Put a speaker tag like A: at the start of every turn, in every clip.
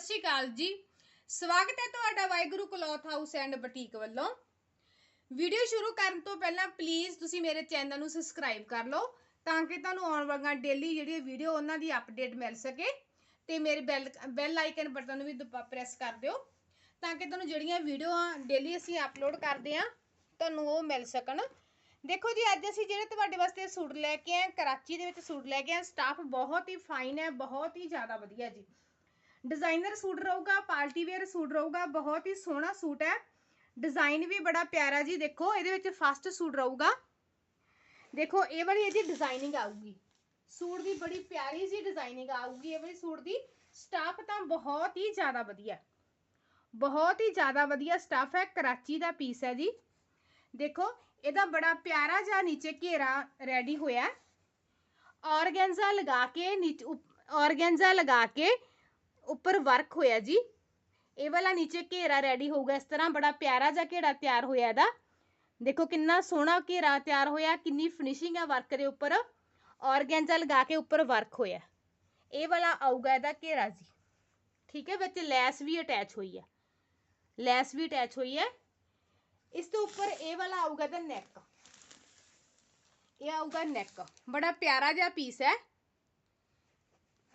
A: ਸ਼੍ਰੀ ਅਕਾਲ ਜੀ। ਸਵਾਗਤ ਹੈ ਤੁਹਾਡਾ Waheguru cloth house and boutique ਵੱਲੋਂ। ਵੀਡੀਓ ਸ਼ੁਰੂ ਕਰਨ ਤੋਂ ਪਹਿਲਾਂ ਪਲੀਜ਼ ਤੁਸੀਂ ਮੇਰੇ ਚੈਨਲ ਨੂੰ ਸਬਸਕ੍ਰਾਈਬ ਕਰ ਲਓ ਤਾਂ ਕਿ ਤੁਹਾਨੂੰ ਆਉਣ ਵਾਲੀਆਂ ਡੇਲੀ ਜਿਹੜੀ ਵੀਡੀਓ ਉਹਨਾਂ ਦੀ ਅਪਡੇਟ ਮਿਲ ਸਕੇ ਤੇ ਮੇਰੇ ਬੈਲ ਬੈਲ ਆਈਕਨ ਬਟਨ ਨੂੰ ਵੀ ਪ੍ਰੈਸ ਕਰ ਦਿਓ ਤਾਂ ਕਿ ਤੁਹਾਨੂੰ ਜਿਹੜੀਆਂ ਵੀਡੀਓਆਂ ਡੇਲੀ ਅਸੀਂ ਅਪਲੋਡ ਕਰਦੇ ਆ ਤੁਹਾਨੂੰ ਉਹ ਮਿਲ ਸਕਣ। ਦੇਖੋ ਜੀ, ਅੱਜ ਅਸੀਂ ਜਿਹੜੇ ਤੁਹਾਡੇ ਵਾਸਤੇ ਸੂਟ ਲੈ ਕੇ ਆਏ ਕਰਾਚੀ ਦੇ ਵਿੱਚ ਸੂਟ ਲੈ ਕੇ ਆਏ ਸਟਾਫ ਬਹੁਤ ਹੀ ਫਾਈਨ ਹੈ, ਬਹੁਤ ਹੀ ਜ਼ਿਆਦਾ ਵਧੀਆ ਜੀ। ਡਿਜ਼ਾਈਨਰ ਸੂਟ ਰਹੂਗਾ, ਪਾਰਟੀ ਵੇਅਰ ਸੂਟ ਰਹੂਗਾ, ਬਹੁਤ ਹੀ ਸੋਹਣਾ ਸੂਟ ਹੈ। ਡਿਜ਼ਾਈਨ ਵੀ ਬੜਾ ਪਿਆਰਾ ਜੀ, ਦੇਖੋ, ਇਹਦੇ ਵਿੱਚ ਫਸਟ ਸੂਟ ਰਹੂਗਾ। ਦੇਖੋ, ਇਹ ਵਾਲੀ ਇਹਦੀ ਡਿਜ਼ਾਈਨਿੰਗ ਆਊਗੀ। ਸੂਟ ਦੀ ਬੜੀ ਪਿਆਰੀ ਜੀ ਡਿਜ਼ਾਈਨਿੰਗ ਆਊਗੀ, ਇਹ ਵਾਲੀ ਸੂਟ ਦੀ। ਸਟਾਫ ਤਾਂ ਬਹੁਤ ਹੀ ਜ਼ਿਆਦਾ ਵਧੀਆ। ਬਹੁਤ ਹੀ ਜ਼ਿਆਦਾ ਵਧੀਆ ਸਟਾਫ ਹੈ, ਕਰਾਚੀ ਦਾ ਪੀਸ ਹੈ ਜੀ। ਦੇਖੋ, ਇਹਦਾ ਬੜਾ ਪਿਆਰਾ ਜਿਹਾ ਨੀਚੇ ਘੇਰਾ ਰੈਡੀ ਹੋਇਆ ਹੈ। ਔਰਗੈਂਜ਼ਾ ਲਗਾ ਕੇ, ਨੀਚੇ ਔਰਗੈਂਜ਼ਾ ਲਗਾ ਕੇ ਉੱਪਰ ਵਰਕ ਹੋਇਆ ਜੀ। ਇਹ ਵਾਲਾ ਨੀਚੇ ਘੇਰਾ ਰੈਡੀ ਹੋਊਗਾ, ਇਸ ਤਰ੍ਹਾਂ ਬੜਾ ਪਿਆਰਾ ਜਿਹਾ ਘੇਰਾ ਤਿਆਰ ਹੋਇਆ ਇਹਦਾ। ਦੇਖੋ ਕਿੰਨਾ ਸੋਹਣਾ ਘੇਰਾ ਤਿਆਰ ਹੋਇਆ, ਕਿੰਨੀ ਫਿਨਿਸ਼ਿੰਗ ਹੈ ਵਰਕ ਦੇ ਉੱਪਰ। ਔਰਗੈਂਜ਼ਾ ਲਗਾ ਕੇ ਉੱਪਰ ਵਰਕ ਹੋਇਆ। ਇਹ ਵਾਲਾ ਆਊਗਾ ਇਹਦਾ ਘੇਰਾ ਜੀ। ਠੀਕ ਹੈ, ਵਿੱਚ ਲੈਸ ਵੀ ਅਟੈਚ ਹੋਈ ਹੈ ਲੈਸ ਵੀ ਅਟੈਚ ਹੋਈ ਹੈ ਇਸ ਤੋਂ ਉੱਪਰ ਇਹ ਵਾਲਾ ਆਊਗਾ ਤਾਂ ਨੈਕ ਇਹ ਆਊਗਾ ਨੈਕ ਬੜਾ ਪਿਆਰਾ ਜਿਹਾ ਪੀਸ ਹੈ।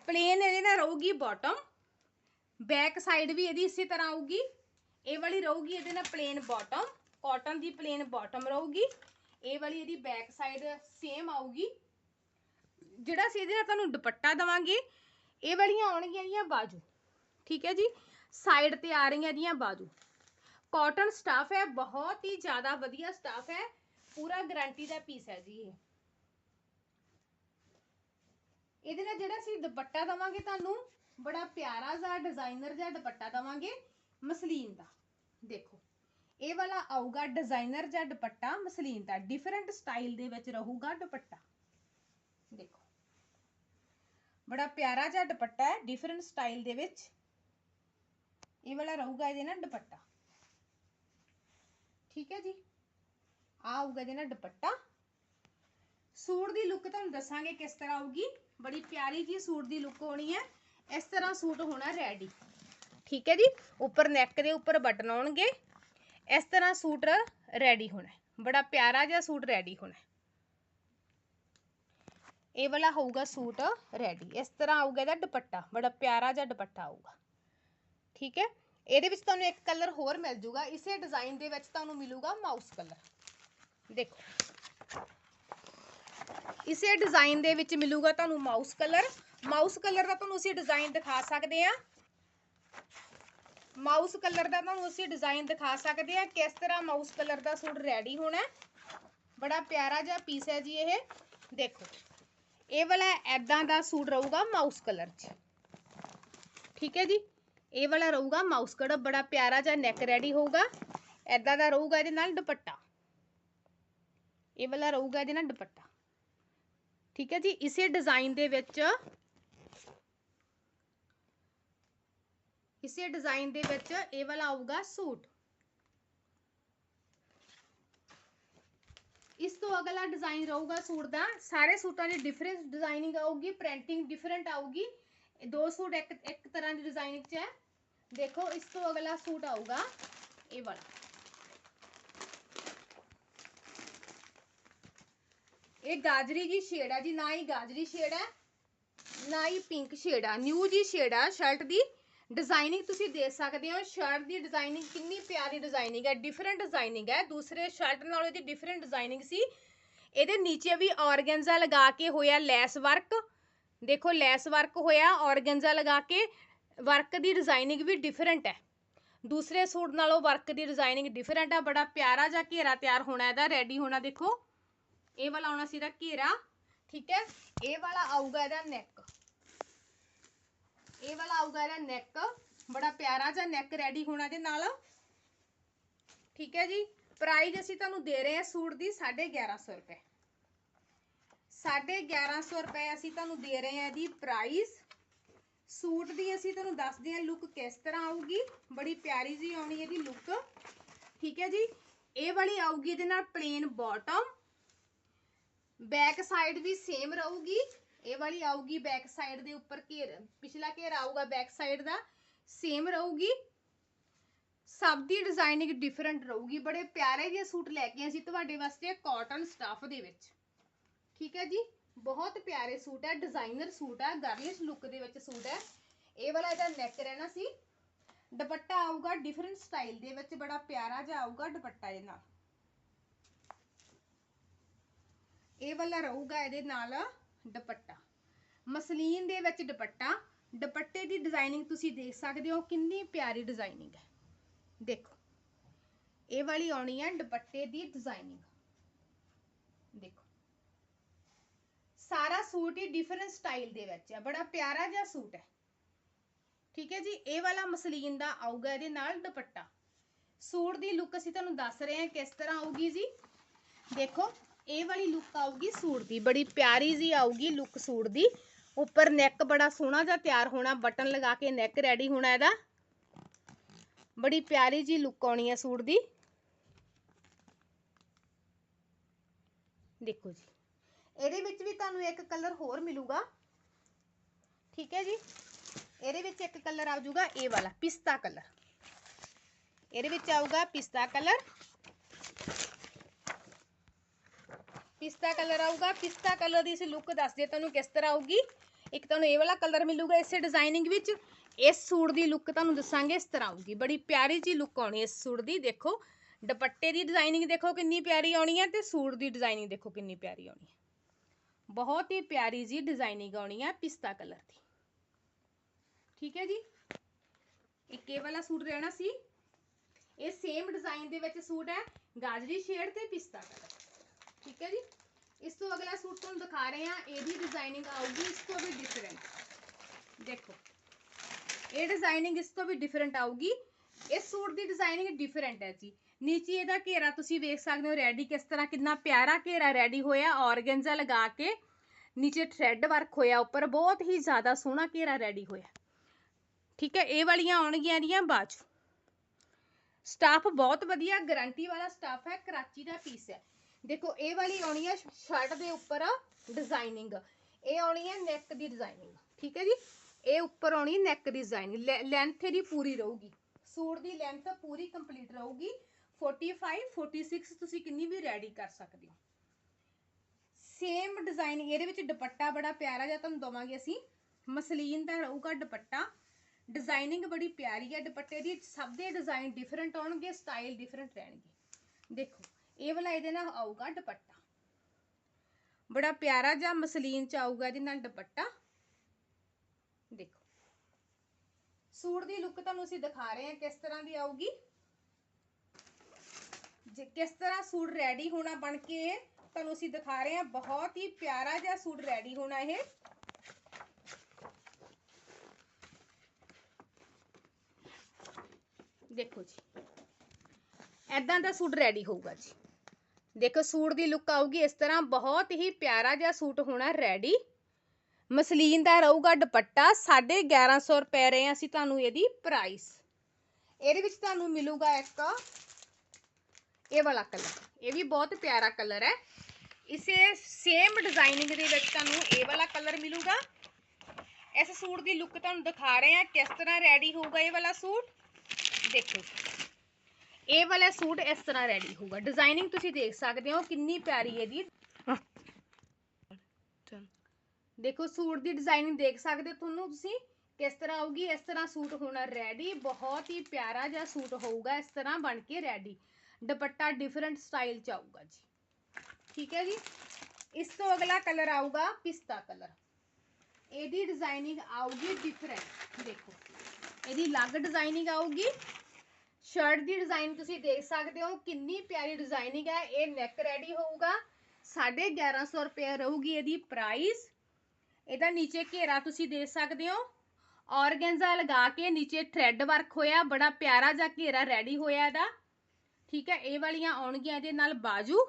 A: ਪਲੇਨ ਇਹਦੇ ਨਾਲ ਰਹੂਗੀ ਬਾਟਮ ਬੈਕ ਸਾਈਡ ਵੀ ਇਹਦੀ ਇਸੇ ਤਰ੍ਹਾਂ ਆਊਗੀ। ਇਹ ਵਾਲੀ ਰਹੂਗੀ ਇਹਦੇ ਨਾਲ ਪਲੇਨ ਬਾਟਮ ਕਾਟਨ ਦੀ ਪਲੇਨ ਬਾਟਮ ਰਹੂਗੀ। ਇਹ ਵਾਲੀ ਇਹਦੀ ਬੈਕ ਸਾਈਡ ਸੇਮ ਆਊਗੀ। ਜਿਹੜਾ ਸੀ ਇਹਦੇ ਨਾਲ ਤੁਹਾਨੂੰ ਦੁਪੱਟਾ ਦਵਾਂਗੇ, ਇਹ ਵਾਲੀਆਂ ਆਉਣਗੀਆਂ ਇਹਦੀਆਂ ਬਾਜੂ। ਠੀਕ ਹੈ ਜੀ? ਸਾਈਡ ਤੇ ਆ ਰਹੀਆਂ ਇਹਦੀਆਂ ਬਾਜੂ। ਕਾਟਨ ਸਟਾਫ ਹੈ, ਬਹੁਤ ਹੀ ਜ਼ਿਆਦਾ ਵਧੀਆ ਸਟਾਫ ਹੈ। ਪੂਰਾ ਗਾਰੰਟੀ ਦਾ ਪੀਸ ਹੈ ਜੀ ਇਹ। ਇਹਦੇ ਨਾਲ ਜਿਹੜਾ ਅਸੀਂ ਦੁਪੱਟਾ ਦਵਾਂਗੇ ਤੁਹਾਨੂੰ ਬੜਾ ਪਿਆਰਾ ਜਿਹਾ ਡਿਜ਼ਾਈਨਰ ਜਿਹਾ ਦੁਪੱਟਾ ਦਵਾਂਗੇ ਮਸਲੀਨ ਦਾ। ਦੇਖੋ, ਇਹ ਵਾਲਾ ਆਊਗਾ ਡਿਜ਼ਾਈਨਰ ਜਿਹਾ ਦੁਪੱਟਾ ਮਸਲੀਨ ਦਾ ਡਿਫਰੈਂਟ ਸਟਾਈਲ ਦੇ ਵਿੱਚ ਰਹੂਗਾ ਦੁਪੱਟਾ। ਦੇਖੋ, ਬੜਾ ਪਿਆਰਾ ਜਿਹਾ ਦੁਪੱਟਾ ਹੈ ਡਿਫਰੈਂਟ ਸਟਾਈਲ ਦੇ ਵਿੱਚ ਇਹ ਵਾਲਾ ਰਹੂਗਾ ਇਹਦੇ ਨਾਲ ਦੁਪੱਟਾ। ਠੀਕ ਹੈ ਜੀ? ਆ ਆਊਗਾ ਇਹਦੇ ਨਾਲ ਦੁਪੱਟਾ। ਸੂਟ ਦੀ ਲੁੱਕ ਤੁਹਾਨੂੰ ਦੱਸਾਂਗੇ ਕਿਸ ਤਰ੍ਹਾਂ ਆਊਗੀ। ਬੜੀ ਪਿਆਰੀ ਜੀ ਸੂਟ ਦੀ ਲੁੱਕ ਹੋਣੀ ਹੈ। ਇਸ ਤਰ੍ਹਾਂ ਸੂਟ ਹੋਣਾ ਰੈਡੀ ਠੀਕ ਹੈ ਜੀ? ਉੱਪਰ ਨੈਕ ਦੇ ਉੱਪਰ ਬਟਨ ਆਉਣਗੇ। ਇਸ ਤਰ੍ਹਾਂ ਸੂਟ ਰੈਡੀ ਹੋਣਾ ਬੜਾ ਪਿਆਰਾ ਜਿਹਾ ਸੂਟ ਰੈਡੀ ਹੋਣਾ ਇਹ ਵਾਲਾ ਹੋਊਗਾ ਸੂਟ ਰੈਡੀ ਇਸ ਤਰ੍ਹਾਂ ਆਊਗਾ ਇਹਦਾ ਦੁਪੱਟਾ। ਬੜਾ ਪਿਆਰਾ ਜਿਹਾ ਦੁਪੱਟਾ ਆਊਗਾ। ਠੀਕ ਹੈ? ਇਹਦੇ ਵਿੱਚ ਤੁਹਾਨੂੰ ਇੱਕ ਕਲਰ ਹੋਰ ਮਿਲ ਜੂਗਾ। ਇਸੇ ਡਿਜ਼ਾਈਨ ਦੇ ਵਿੱਚ ਤੁਹਾਨੂੰ ਮਿਲੂਗਾ ਮਾਊਸ ਕਲਰ ਦੇਖੋ। ਇਸੇ ਡਿਜ਼ਾਈਨ ਦੇ ਵਿੱਚ ਮਿਲੂਗਾ ਤੁਹਾਨੂੰ ਮਾਊਸ ਕਲਰ ਮਾਊਸ ਕਲਰ ਦਾ ਤੁਹਾਨੂੰ ਅਸੀਂ ਡਿਜ਼ਾਈਨ ਦਿਖਾ ਸਕਦੇ ਆ ਮਾਊਸ ਕਲਰ ਦਾ ਤੁਹਾਨੂੰ ਅਸੀਂ ਡਿਜ਼ਾਈਨ ਦਿਖਾ ਸਕਦੇ ਆ ਕਿਸ ਤਰ੍ਹਾਂ ਮਾਊਸ ਕਲਰ ਦਾ ਸੂਟ ਰੈਡੀ ਹੋਣਾ ਬੜਾ ਪਿਆਰਾ ਜਿਹਾ ਪੀਸ ਹੈ ਜੀ ਇਹ। ਦੇਖੋ, ਇਹ ਵਾਲਾ ਐਦਾਂ ਦਾ ਸੂਟ ਰਹੂਗਾ ਮਾਊਸ ਕਲਰ 'ਚ। ਠੀਕ ਹੈ ਜੀ? ਇਹ ਵਾਲਾ ਰਹੂਗਾ ਮਾਊਸ ਕਲਰ, ਬੜਾ ਪਿਆਰਾ ਜਿਹਾ ਨੈਕ ਰੈਡੀ ਹੋਊਗਾ। ਐਦਾਂ ਦਾ ਰਹੂਗਾ ਇਹਦੇ ਨਾਲ ਦੁਪੱਟਾ। ਇਹ ਵਾਲਾ ਰਹੂਗਾ ਇਹਦੇ ਨਾਲ ਦੁਪੱਟਾ। ਠੀਕ ਹੈ ਜੀ? ਇਸੇ ਡਿਜ਼ਾਈਨ ਦੇ ਵਿੱਚ ਇਸੇ ਡਿਜ਼ਾਈਨ ਦੇ ਵਿੱਚ ਇਹ ਵਾਲਾ ਆਊਗਾ ਸੂਟ। ਇਸ ਤੋਂ ਅਗਲਾ ਡਿਜ਼ਾਈਨ ਰਹੂਗਾ ਸੂਟ ਦਾ। ਸਾਰੇ ਸੂਟਾਂ ਦੀ ਡਿਫਰੈਂਸ ਡਿਜ਼ਾਈਨਿੰਗ ਆਊਗੀ ਪ੍ਰਿੰਟਿੰਗ ਡਿਫਰੈਂਟ ਆਊਗੀ। ਦੋ ਸੂਟ ਇੱਕ ਇੱਕ ਤਰ੍ਹਾਂ ਦੀ ਡਿਜ਼ਾਈਨਿੰਗ 'ਚ ਹੈ। ਦੇਖੋ, ਇਸ ਤੋਂ ਅਗਲਾ ਸੂਟ ਆਊਗਾ ਇਹ ਵਾਲਾ। ਇਹ ਗਾਜਰੀ ਜੀ ਸ਼ੇਡ ਹੈ ਜੀ, ਨਾ ਹੀ ਗਾਜਰੀ ਸ਼ੇਡ ਹੈ ਨਾ ਹੀ ਪਿੰਕ ਸ਼ੇਡ ਆ ਨਿਊ ਜੀ ਸ਼ੇਡ ਆ ਸ਼ਰਟ ਦੀ। ਡਿਜ਼ਾਈਨਿੰਗ ਤੁਸੀਂ ਦੇਖ ਸਕਦੇ ਹੋ ਸ਼ਰਟ ਦੀ ਡਿਜ਼ਾਈਨਿੰਗ ਕਿੰਨੀ ਪਿਆਰੀ ਡਿਜ਼ਾਈਨਿੰਗ ਹੈ ਡਿਫਰੈਂਟ ਡਿਜ਼ਾਈਨਿੰਗ ਹੈ। ਦੂਸਰੇ ਸ਼ਰਟ ਨਾਲੋਂ ਇਹਦੀ ਡਿਫਰੈਂਟ ਡਿਜ਼ਾਈਨਿੰਗ ਸੀ। ਇਹਦੇ ਨੀਚੇ ਵੀ ਔਰਗੈਂਜ਼ਾ ਲਗਾ ਕੇ ਹੋਇਆ ਲੈਸ ਵਰਕ ਦੇਖੋ ਲੈਸ ਵਰਕ ਹੋਇਆ ਔਰਗੈਂਜ਼ਾ ਲਗਾ ਕੇ ਵਰਕ ਦੀ ਡਿਜ਼ਾਈਨਿੰਗ ਵੀ ਡਿਫਰੈਂਟ ਹੈ। ਦੂਸਰੇ ਸੂਟ ਨਾਲੋਂ ਵਰਕ ਦੀ ਡਿਜ਼ਾਈਨਿੰਗ ਡਿਫਰੈਂਟ ਆ, ਬੜਾ ਪਿਆਰਾ ਜਿਹਾ ਘੇਰਾ ਤਿਆਰ ਹੋਣਾ ਇਹਦਾ ਰੈਡੀ ਹੋਣਾ ਦੇਖੋ। ਇਹ ਵਾਲਾ ਆਉਣਾ ਸੀ ਇਹਦਾ ਘੇਰਾ, ਠੀਕ ਹੈ? ਇਹ ਵਾਲਾ ਆਊਗਾ ਇਹਦਾ ਨੈਕ ਇਹ ਵਾਲਾ ਆਊਗਾ ਇਹਦਾ ਨੈਕ ਬੜਾ ਪਿਆਰਾ ਜਿਹਾ ਨੈਕ ਰੈਡੀ ਹੋਣਾ ਦੇ ਨਾਲ। ਠੀਕ ਹੈ ਜੀ? ਪ੍ਰਾਈਸ ਅਸੀਂ ਤੁਹਾਨੂੰ ਦੇ ਰਹੇ ਹਾਂ ਸੂਟ ਦੀ 1150 ਰੁਪਏ। 1150 ਰੁਪਏ ਅਸੀਂ ਤੁਹਾਨੂੰ ਦੇ ਰਹੇ ਹਾਂ ਇਹਦੀ ਪ੍ਰਾਈਸ ਸੂਟ ਦੀ ਅਸੀਂ ਤੁਹਾਨੂੰ ਦੱਸਦੇ ਹਾਂ ਲੁੱਕ ਕਿਸ ਤਰ੍ਹਾਂ ਆਊਗੀ। ਬੜੀ ਪਿਆਰੀ ਜੀ ਆਉਣੀ ਇਹਦੀ ਲੁੱਕ ਠੀਕ ਹੈ ਜੀ? ਇਹ ਵਾਲੀ ਆਊਗੀ ਇਹਦੇ ਨਾਲ ਪਲੇਨ ਬਾਟਮ ਬੈਕ ਸਾਈਡ ਵੀ ਸੇਮ ਰਹੂਗੀ। ਇਹ ਵਾਲੀ ਆਊਗੀ ਬੈਕ ਸਾਈਡ ਦੇ ਉੱਪਰ ਘੇਰ, ਪਿਛਲਾ ਘੇਰ ਆਊਗਾ ਬੈਕ ਸਾਈਡ ਦਾ ਸੇਮ ਰਹੂਗੀ। ਸਭ ਦੀ ਡਿਜ਼ਾਈਨਿੰਗ ਡਿਫਰੈਂਟ ਰਹੂਗੀ। ਬੜੇ ਪਿਆਰੇ ਜਿਹੇ ਸੂਟ ਲੈ ਕੇ ਆਏ ਤੁਹਾਡੇ ਵਾਸਤੇ ਕਾਟਨ ਸਟਾਫ ਦੇ ਵਿੱਚ। ਠੀਕ ਹੈ ਜੀ? ਬਹੁਤ ਪਿਆਰੇ ਸੂਟ ਹੈ ਡਿਜ਼ਾਈਨਰ ਸੂਟ ਹੈ ਗਰਲਿਸ਼ ਲੁੱਕ ਦੇ ਵਿੱਚ ਸੂਟ ਹੈ। ਇਹ ਵਾਲਾ ਇਹਦਾ ਨੈਕ ਰਹਿਣਾ ਸੀ। ਦੁਪੱਟਾ ਆਊਗਾ ਡਿਫਰੈਂਟ ਸਟਾਈਲ ਦੇ ਵਿੱਚ, ਬੜਾ ਪਿਆਰਾ ਜਿਹਾ ਆਊਗਾ ਦੁਪੱਟਾ ਇਹ ਨਾਲ। ਇਹ ਵਾਲਾ ਰਹੂਗਾ ਇਹਦੇ ਨਾਲ। ਦੁਪੱਟਾ। ਮਸਲੀਨ ਦੇ ਵਿੱਚ ਦੁਪੱਟਾ। ਦੁਪੱਟੇ ਦੀ ਡਿਜ਼ਾਈਨਿੰਗ ਤੁਸੀਂ ਦੇਖ ਸਕਦੇ ਹੋ, ਕਿੰਨੀ ਪਿਆਰੀ ਡਿਜ਼ਾਈਨਿੰਗ ਹੈ। ਦੇਖੋ, ਇਹ ਵਾਲੀ ਆਉਣੀ ਹੈ ਦੁਪੱਟੇ ਦੀ ਡਿਜ਼ਾਈਨਿੰਗ ਦੇਖੋ, ਸਾਰਾ ਸੂਟ ਹੀ ਡਿਫਰੈਂਟ ਸਟਾਈਲ ਦੇ ਵਿੱਚ ਹੈ, ਬੜਾ ਪਿਆਰਾ ਜਿਹਾ ਸੂਟ ਹੈ। ਠੀਕ ਹੈ ਜੀ, ਇਹ ਵਾਲਾ ਮਸਲੀਨ ਦਾ ਆਊਗਾ ਇਹਦੇ ਨਾਲ ਦੁਪੱਟਾ। ਸੂਟ ਦੀ ਲੁੱਕ ਅਸੀਂ ਤੁਹਾਨੂੰ ਦੱਸ ਰਹੇ ਹਾਂ ਕਿਸ ਤਰ੍ਹਾਂ ਆਊਗੀ ਜੀ। ਦੇਖੋ ਇਹ ਵਾਲੀ ਲੁੱਕ ਆਊਗੀ ਸੂਟ ਦੀ, ਬੜੀ ਪਿਆਰੀ ਜੀ ਆਊਗੀ ਲੁੱਕ ਸੂਟ ਦੀ। ਉੱਪਰ ਨੈਕ ਬੜਾ ਸੋਹਣਾ ਜਿਹਾ ਤਿਆਰ ਹੋਣਾ ਬਟਨ ਲਗਾ ਕੇ ਨੈਕ ਰੈਡੀ ਹੋਣਾ ਇਹਦਾ। ਬੜੀ ਪਿਆਰੀ ਜੀ ਲੁੱਕ ਆਉਣੀ ਹੈ ਸੂਟ ਦੀ। ਦੇਖੋ ਜੀ, ਇਹਦੇ ਵਿੱਚ ਵੀ ਤੁਹਾਨੂੰ ਇੱਕ ਕਲਰ ਹੋਰ ਮਿਲੂਗਾ। ਠੀਕ ਹੈ ਜੀ? ਇਹਦੇ ਵਿੱਚ ਇੱਕ ਕਲਰ ਆ ਜਾਊਗਾ ਇਹ ਵਾਲਾ, ਪਿਸਤਾ ਕਲਰ ਇਹਦੇ ਵਿੱਚ ਆਊਗਾ ਪਿਸਤਾ ਕਲਰ ਪਿਸਤਾ ਕਲਰ ਆਊਗਾ। ਪਿਸਤਾ ਕਲਰ ਦੀ ਅਸੀਂ ਲੁੱਕ ਦੱਸ ਦੇ ਤੁਹਾਨੂੰ ਕਿਸ ਤਰ੍ਹਾਂ ਆਊਗੀ। ਇੱਕ ਤੁਹਾਨੂੰ ਇਹ ਵਾਲਾ ਕਲਰ ਮਿਲੂਗਾ ਇਸੇ ਡਿਜ਼ਾਈਨਿੰਗ ਵਿੱਚ। ਇਸ ਸੂਟ ਦੀ ਲੁੱਕ ਤੁਹਾਨੂੰ ਦੱਸਾਂਗੇ, ਇਸ ਤਰ੍ਹਾਂ ਆਊਗੀ। ਬੜੀ ਪਿਆਰੀ ਜੀ ਲੁੱਕ ਆਉਣੀ ਇਸ ਸੂਟ ਦੀ, ਦੇਖੋ। ਦੁਪੱਟੇ ਦੀ ਡਿਜ਼ਾਈਨਿੰਗ ਦੇਖੋ ਕਿੰਨੀ ਪਿਆਰੀ ਆਉਣੀ ਹੈ ਤੇ ਸੂਟ ਦੀ ਡਿਜ਼ਾਈਨਿੰਗ ਦੇਖੋ ਕਿੰਨੀ ਪਿਆਰੀ ਆਉਣੀ ਹੈ। ਬਹੁਤ ਹੀ ਪਿਆਰੀ ਜੀ ਡਿਜ਼ਾਈਨਿੰਗ ਆਉਣੀ ਹੈ ਪਿਸਤਾ ਕਲਰ ਦੀ। ਠੀਕ ਹੈ ਜੀ? ਇੱਕ ਇਹ ਵਾਲਾ ਸੂਟ ਰਹਿਣਾ ਸੀ। ਇਹ ਸੇਮ ਡਿਜ਼ਾਈਨ ਦੇ ਵਿੱਚ ਸੂਟ ਹੈ, ਗਾਜਰੀ ਸ਼ੇਡ ਤੇ ਪਿਸਤਾ ਕਲਰ ਠੀਕ ਹੈ ਜੀ? ਇਸ ਤੋਂ ਅਗਲਾ ਸੂਟ ਤੁਹਾਨੂੰ ਦਿਖਾ ਰਹੇ ਹਾਂ। ਇਹਦੀ ਡਿਜ਼ਾਈਨਿੰਗ ਆਊਗੀ, ਇਸ ਤੋਂ ਵੀ ਡਿਫਰੈਂਟ ਦੇਖੋ, ਇਹ ਡਿਜ਼ਾਈਨਿੰਗ ਇਸ ਤੋਂ ਵੀ ਡਿਫਰੈਂਟ ਆਊਗੀ। ਇਸ ਸੂਟ ਦੀ ਡਿਜ਼ਾਈਨਿੰਗ ਡਿਫਰੈਂਟ ਹੈ ਜੀ। ਨੀਚੇ ਇਹਦਾ ਘੇਰਾ ਤੁਸੀਂ ਵੇਖ ਸਕਦੇ ਹੋ ਰੈਡੀ ਕਿਸ ਤਰ੍ਹਾਂ, ਕਿੰਨਾ ਪਿਆਰਾ ਘੇਰਾ ਰੈਡੀ ਹੋਇਆ ਔਰਗੈਂਜ਼ਾ ਲਗਾ ਕੇ। ਨੀਚੇ ਥ੍ਰੈਡ ਵਰਕ ਹੋਇਆ, ਉੱਪਰ ਬਹੁਤ ਹੀ ਜ਼ਿਆਦਾ ਸੋਹਣਾ ਘੇਰਾ ਰੈਡੀ ਹੋਇਆ। ਠੀਕ ਹੈ, ਇਹ ਵਾਲੀਆਂ ਆਉਣਗੀਆਂ ਇਹਦੀਆਂ ਬਾਜੂ ਸਟਾਫ ਬਹੁਤ ਵਧੀਆ ਗਾਰੰਟੀ ਵਾਲਾ ਸਟਾਫ ਹੈ, ਕਰਾਚੀ ਦਾ ਪੀਸ ਹੈ। ਦੇਖੋ, ਇਹ ਵਾਲੀ ਆਉਣੀ ਹੈ ਸ਼ਰਟ ਦੇ ਉੱਪਰ ਡਿਜ਼ਾਈਨਿੰਗ ਇਹ ਆਉਣੀ ਹੈ ਨੈਕ ਦੀ ਡਿਜ਼ਾਈਨਿੰਗ ਠੀਕ ਹੈ ਜੀ? ਇਹ ਉੱਪਰ ਆਉਣੀ ਨੈਕ ਦੀ ਡਿਜ਼ਾਈਨਿੰਗ ਲੈਂਥ ਇਹਦੀ ਪੂਰੀ ਰਹੂਗੀ। ਸੂਟ ਦੀ ਲੈਂਥ ਪੂਰੀ ਕੰਪਲੀਟ ਰਹੂਗੀ। 45 46 ਤੁਸੀਂ ਕਿੰਨੀ ਵੀ ਰੈਡੀ ਕਰ ਸਕਦੇ ਹੋ। ਸੇਮ ਡਿਜ਼ਾਈਨਿੰਗ ਇਹਦੇ ਵਿੱਚ ਦੁਪੱਟਾ ਬੜਾ ਪਿਆਰਾ ਜਿਹਾ ਤੁਹਾਨੂੰ ਦਵਾਂਗੇ ਅਸੀਂ। ਮਸਲੀਨ ਦਾ ਰਹੂਗਾ ਦੁਪੱਟਾ। ਡਿਜ਼ਾਈਨਿੰਗ ਬੜੀ ਪਿਆਰੀ ਹੈ, ਦੁਪੱਟੇ ਦੀ ਸਭ ਦੇ ਡਿਜ਼ਾਈਨ ਡਿਫਰੈਂਟ ਆਉਣਗੇ ਸਟਾਈਲ ਡਿਫਰੈਂਟ ਰਹਿਣਗੇ। ਦੇਖੋ ਇਹ ਵਾਲਾ ਇਹਦੇ ਨਾਲ ਆਊਗਾ ਦੁਪੱਟਾ। ਬੜਾ ਪਿਆਰਾ ਜਿਹਾ ਮਸਲੀਨ ਚ ਆਊਗਾ ਇਹਦੇ ਨਾਲ ਦੁਪੱਟਾ। ਦੇਖੋ। ਸੂਟ ਦੀ ਲੁੱਕ ਤੁਹਾਨੂੰ ਅਸੀਂ ਦਿਖਾ ਰਹੇ ਹਾਂ ਕਿਸ ਤਰ੍ਹਾਂ ਦੀ ਆਊਗੀ। ਜੇ ਕਿਸ ਤਰ੍ਹਾਂ ਸੂਟ ਰੈਡੀ ਹੋਣਾ ਬਣ ਕੇ, ਤੁਹਾਨੂੰ ਅਸੀਂ ਦਿਖਾ ਰਹੇ ਹਾਂ ਬਹੁਤ ਹੀ ਪਿਆਰਾ ਜਿਹਾ ਸੂਟ ਰੈਡੀ ਹੋਣਾ ਇਹ। ਦੇਖੋ ਜੀ। ਐਦਾਂ ਦਾ ਸੂਟ ਰੈਡੀ ਹੋਊਗਾ ਜੀ। ਦੇਖੋ ਸੂਟ ਦੀ ਲੁੱਕ ਆਊਗੀ, ਇਸ ਤਰ੍ਹਾਂ ਬਹੁਤ ਹੀ ਪਿਆਰਾ ਜਿਹਾ ਸੂਟ ਹੋਣਾ ਰੈਡੀ ਮਸਲੀਨ ਦਾ ਰਹੂਗਾ ਦੁਪੱਟਾ 1150 ਰੁਪਏ ਰਹੇ ਅਸੀਂ ਤੁਹਾਨੂੰ ਇਹਦੀ ਪ੍ਰਾਈਸ ਇਹਦੇ ਵਿੱਚ ਤੁਹਾਨੂੰ ਮਿਲੂਗਾ ਇੱਕ, ਇਹ ਵਾਲਾ ਕਲਰ ਇਹ ਵੀ ਬਹੁਤ ਪਿਆਰਾ ਕਲਰ ਹੈ। ਇਸੇ ਸੇਮ ਡਿਜ਼ਾਈਨਿੰਗ ਦੇ ਵਿੱਚ ਤੁਹਾਨੂੰ ਇਹ ਵਾਲਾ ਕਲਰ ਮਿਲੂਗਾ। ਇਸ ਸੂਟ ਦੀ ਲੁੱਕ ਤੁਹਾਨੂੰ ਦਿਖਾ ਰਹੇ ਹਾਂ ਕਿਸ ਤਰ੍ਹਾਂ ਰੈਡੀ ਹੋਊਗਾ ਇਹ ਵਾਲਾ ਸੂਟ। ਦੇਖੋ। ਇਹ ਵਾਲਾ ਸੂਟ ਇਸ ਤਰ੍ਹਾਂ ਰੈਡੀ ਹੋਊਗਾ ਡਿਜ਼ਾਈਨਿੰਗ ਤੁਸੀਂ ਦੇਖ ਸਕਦੇ ਹੋ ਕਿੰਨੀ ਪਿਆਰੀ ਹੈ ਇਹਦੀ ਦੇਖੋ ਸੂਟ ਦੀ ਡਿਜ਼ਾਈਨਿੰਗ ਦੇਖ ਸਕਦੇ ਹੋ ਤੁਹਾਨੂੰ ਤੁਸੀਂ ਕਿਸ ਤਰ੍ਹਾਂ ਆਊਗੀ ਇਸ ਤਰ੍ਹਾਂ ਸੂਟ ਹੋਣਾ ਰੈਡੀ ਬਹੁਤ ਹੀ ਪਿਆਰਾ ਜਿਹਾ ਸੂਟ ਹੋਊਗਾ ਇਸ ਤਰ੍ਹਾਂ ਬਣ ਕੇ ਰੈਡੀ ਦੁਪੱਟਾ ਡਿਫਰੈਂਟ ਸਟਾਈਲ ਚ ਆਊਗਾ ਜੀ ਠੀਕ ਹੈ ਜੀ ਇਸ ਤੋਂ ਅਗਲਾ ਕਲਰ ਆਊਗਾ ਪਿਸਤਾ ਕਲਰ ਇਹਦੀ ਡਿਜ਼ਾਈਨਿੰਗ ਆਊਗੀ ਡਿਫਰੈਂਟ ਦੇਖੋ ਇਹਦੀ ਅਲੱਗ ਡਿਜ਼ਾਈਨਿੰਗ ਆਊਗੀ ਸ਼ਰਟ ਦੀ ਡਿਜ਼ਾਈਨ ਤੁਸੀਂ ਦੇਖ ਸਕਦੇ ਹੋ, ਕਿੰਨੀ ਪਿਆਰੀ ਡਿਜ਼ਾਈਨਿੰਗ ਹੈ, ਇਹ ਨੈਕ ਰੈਡੀ ਹੋਊਗਾ। 1150 ਰੁਪਏ ਰਹੂਗੀ ਇਹਦੀ ਪ੍ਰਾਈਸ ਇਹਦਾ ਨੀਚੇ ਘੇਰਾ ਤੁਸੀਂ ਦੇਖ ਸਕਦੇ ਹੋ। ਔਰਗੈਂਜ਼ਾ ਲਗਾ ਕੇ ਨੀਚੇ ਥ੍ਰੈਡ ਵਰਕ ਹੋਇਆ, ਬੜਾ ਪਿਆਰਾ ਜਿਹਾ ਘੇਰਾ ਰੈਡੀ ਹੋਇਆ ਇਹਦਾ। ਠੀਕ ਹੈ, ਇਹ ਵਾਲੀਆਂ ਆਉਣਗੀਆਂ ਇਹਦੇ ਨਾਲ ਬਾਜੂ।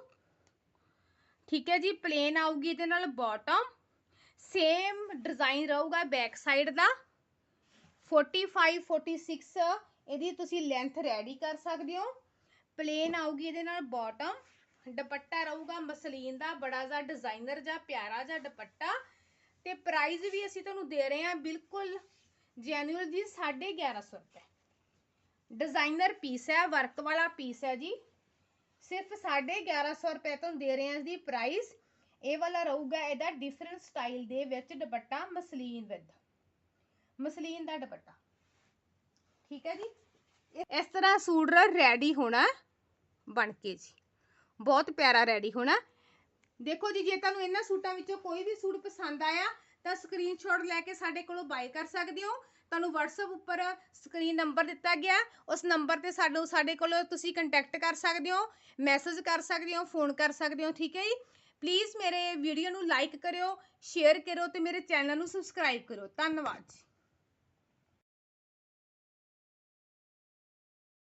A: ਠੀਕ ਹੈ ਜੀ ਪਲੇਨ ਆਊਗੀ ਇਹਦੇ ਨਾਲ ਬਾਟਮ ਸੇਮ ਡਿਜ਼ਾਈਨ ਰਹੂਗਾ ਬੈਕ ਸਾਈਡ ਦਾ। 45 46 ਇਹਦੀ ਤੁਸੀਂ ਲੈਂਥ ਰੈਡੀ ਕਰ ਸਕਦੇ ਹੋ। ਪਲੇਨ ਆਊਗੀ ਇਹਦੇ ਨਾਲ ਬਾਟਮ ਦੁਪੱਟਾ ਰਹੂਗਾ ਮਸਲੀਨ ਦਾ, ਬੜਾ ਜਿਹਾ ਡਿਜ਼ਾਈਨਰ ਜਿਹਾ, ਪਿਆਰਾ ਜਿਹਾ ਦੁਪੱਟਾ। ਤੇ ਪ੍ਰਾਈਸ ਵੀ ਅਸੀਂ ਤੁਹਾਨੂੰ ਦੇ ਰਹੇ ਹਾਂ ਬਿਲਕੁਲ ਜੈਨੂਅਲ ਜੀ 1150 ਰੁਪਏ। ਡਿਜ਼ਾਈਨਰ ਪੀਸ ਹੈ ਵਰਕ ਵਾਲਾ ਪੀਸ ਹੈ ਜੀ। ਸਿਰਫ 1150 ਰੁਪਏ ਤੁਹਾਨੂੰ ਦੇ ਰਹੇ ਹਾਂ ਜੀ ਪ੍ਰਾਈਸ ਇਹ ਵਾਲਾ ਰਹੂਗਾ ਇਹਦਾ ਡਿਫਰੈਂਟ ਸਟਾਈਲ ਦੇ ਵਿੱਚ ਦੁਪੱਟਾ ਮਸਲੀਨ ਵਿਦ ਮਸਲੀਨ ਦਾ ਦੁਪੱਟਾ। ਠੀਕ ਹੈ ਜੀ? ਇਸ ਤਰ੍ਹਾਂ ਸੂਟ ਰੈਡੀ ਹੋਣਾ ਬਣ ਕੇ ਜੀ। ਬਹੁਤ ਪਿਆਰਾ ਰੈਡੀ ਹੋਣਾ। ਦੇਖੋ ਜੀ, ਜੇ ਤੁਹਾਨੂੰ ਇਹਨਾਂ ਸੂਟਾਂ ਵਿੱਚੋਂ ਕੋਈ ਵੀ ਸੂਟ ਪਸੰਦ ਆਇਆ, ਤਾਂ ਸਕਰੀਨਸ਼ਾਟ ਲੈ ਕੇ ਸਾਡੇ ਕੋਲੋਂ ਬਾਈ ਕਰ ਸਕਦੇ ਹੋ। ਤੁਹਾਨੂੰ WhatsApp ਉੱਪਰ ਸਕਰੀਨ ਨੰਬਰ ਦਿੱਤਾ ਗਿਆ। ਉਸ ਨੰਬਰ ਤੇ ਸਾਨੂੰ, ਸਾਡੇ ਕੋਲ ਤੁਸੀਂ ਕੰਟੈਕਟ ਕਰ ਸਕਦੇ ਹੋ ਮੈਸੇਜ ਕਰ ਸਕਦੇ ਹੋ ਫੋਨ ਕਰ ਸਕਦੇ ਹੋ, ਠੀਕ ਹੈ ਜੀ? ਪਲੀਜ਼ ਮੇਰੇ ਵੀਡੀਓ ਨੂੰ ਲਾਈਕ ਕਰਿਓ ਸ਼ੇਅਰ ਕਰੋ ਤੇ ਮੇਰੇ ਚੈਨਲ ਨੂੰ ਸਬਸਕ੍ਰਾਈਬ ਕਰੋ ਧੰਨਵਾਦ ਜੀ।